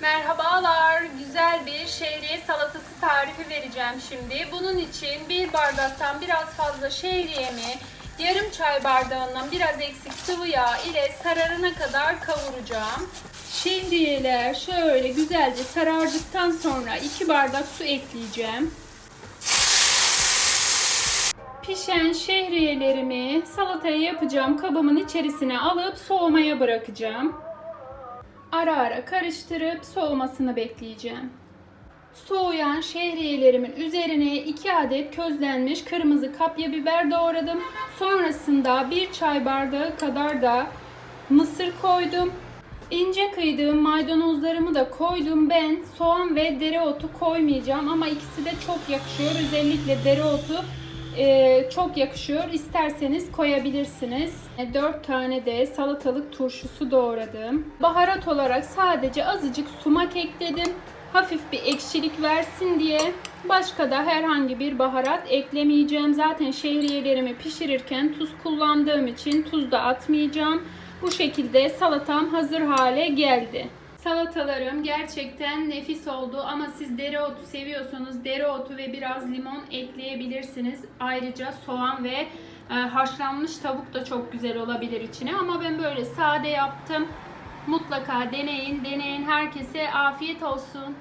Merhabalar, güzel bir şehriye salatası tarifi vereceğim şimdi. Bunun için bir bardaktan biraz fazla şehriyemi yarım çay bardağından biraz eksik sıvı yağ ile sararına kadar kavuracağım. Şehriyeler şöyle güzelce sarardıktan sonra 2 bardak su ekleyeceğim. Pişen şehriyelerimi salatayı yapacağım kabımın içerisine alıp soğumaya bırakacağım. Ara ara karıştırıp soğumasını bekleyeceğim. Soğuyan şehriyelerimin üzerine 2 adet közlenmiş kırmızı kapya biber doğradım. Sonrasında 1 çay bardağı kadar da mısır koydum. İnce kıydığım maydanozlarımı da koydum. Ben soğan ve dereotu koymayacağım ama ikisi de çok yakışıyor. Özellikle dereotu e, çok yakışıyor. İsterseniz koyabilirsiniz. 4 tane de salatalık turşusu doğradım. Baharat olarak sadece azıcık sumak ekledim. Hafif bir ekşilik versin diye. Başka da herhangi bir baharat eklemeyeceğim. Zaten şehriyelerimi pişirirken tuz kullandığım için tuz da atmayacağım. Bu şekilde salatam hazır hale geldi. Salatalarım gerçekten nefis oldu ama siz dereotu seviyorsanız dereotu ve biraz limon ekleyebilirsiniz. Ayrıca soğan ve e, haşlanmış tavuk da çok güzel olabilir içine ama ben böyle sade yaptım. Mutlaka deneyin. Deneyin herkese afiyet olsun.